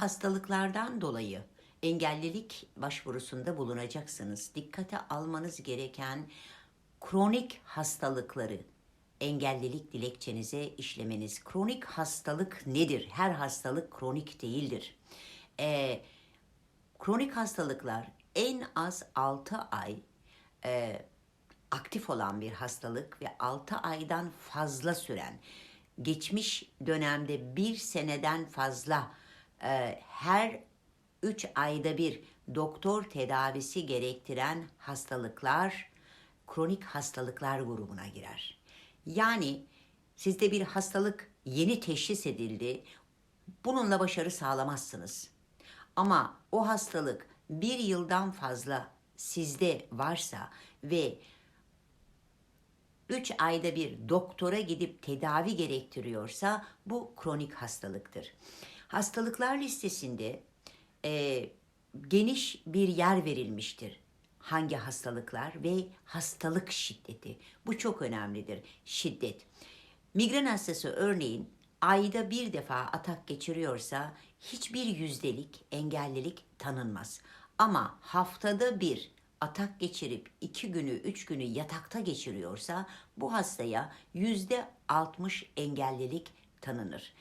hastalıklardan dolayı engellilik başvurusunda bulunacaksınız. Dikkate almanız gereken kronik hastalıkları engellilik dilekçenize işlemeniz. Kronik hastalık nedir? Her hastalık kronik değildir. Ee, kronik hastalıklar en az 6 ay e, aktif olan bir hastalık ve 6 aydan fazla süren, geçmiş dönemde bir seneden fazla e, her 3 ayda bir doktor tedavisi gerektiren hastalıklar kronik hastalıklar grubuna girer. Yani sizde bir hastalık yeni teşhis edildi, bununla başarı sağlamazsınız. Ama o hastalık bir yıldan fazla sizde varsa ve 3 ayda bir doktora gidip tedavi gerektiriyorsa bu kronik hastalıktır. Hastalıklar listesinde e, geniş bir yer verilmiştir. Hangi hastalıklar ve hastalık şiddeti. Bu çok önemlidir. Şiddet. Migren hastası örneğin ayda bir defa atak geçiriyorsa hiçbir yüzdelik engellilik tanınmaz. Ama haftada bir atak geçirip iki günü, üç günü yatakta geçiriyorsa bu hastaya yüzde altmış engellilik tanınır.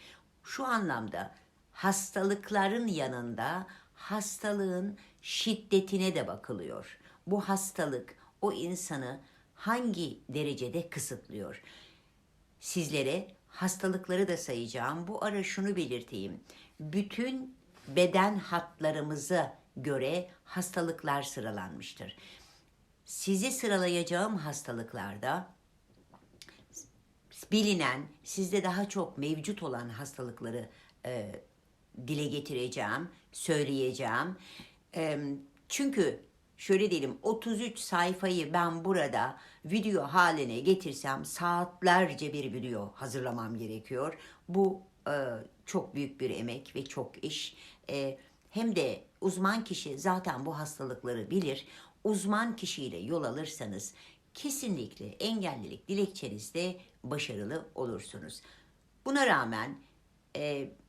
Şu anlamda hastalıkların yanında hastalığın şiddetine de bakılıyor. Bu hastalık o insanı hangi derecede kısıtlıyor? Sizlere hastalıkları da sayacağım. Bu ara şunu belirteyim. Bütün beden hatlarımıza göre hastalıklar sıralanmıştır. Sizi sıralayacağım hastalıklarda bilinen, sizde daha çok mevcut olan hastalıkları e, dile getireceğim, söyleyeceğim. E, çünkü şöyle diyelim 33 sayfayı ben burada video haline getirsem saatlerce bir video hazırlamam gerekiyor. Bu e, çok büyük bir emek ve çok iş. E, hem de uzman kişi zaten bu hastalıkları bilir. Uzman kişiyle yol alırsanız kesinlikle engellilik dilekçenizde başarılı olursunuz. Buna rağmen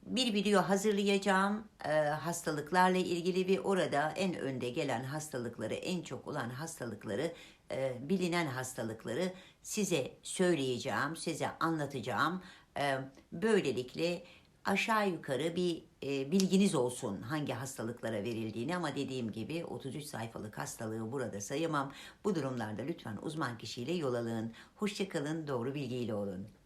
bir video hazırlayacağım e, hastalıklarla ilgili ve orada en önde gelen hastalıkları, en çok olan hastalıkları, e, bilinen hastalıkları size söyleyeceğim, size anlatacağım. E, böylelikle aşağı yukarı bir e, bilginiz olsun hangi hastalıklara verildiğini ama dediğim gibi 33 sayfalık hastalığı burada sayamam. Bu durumlarda lütfen uzman kişiyle yol alın. Hoşçakalın, doğru bilgiyle olun.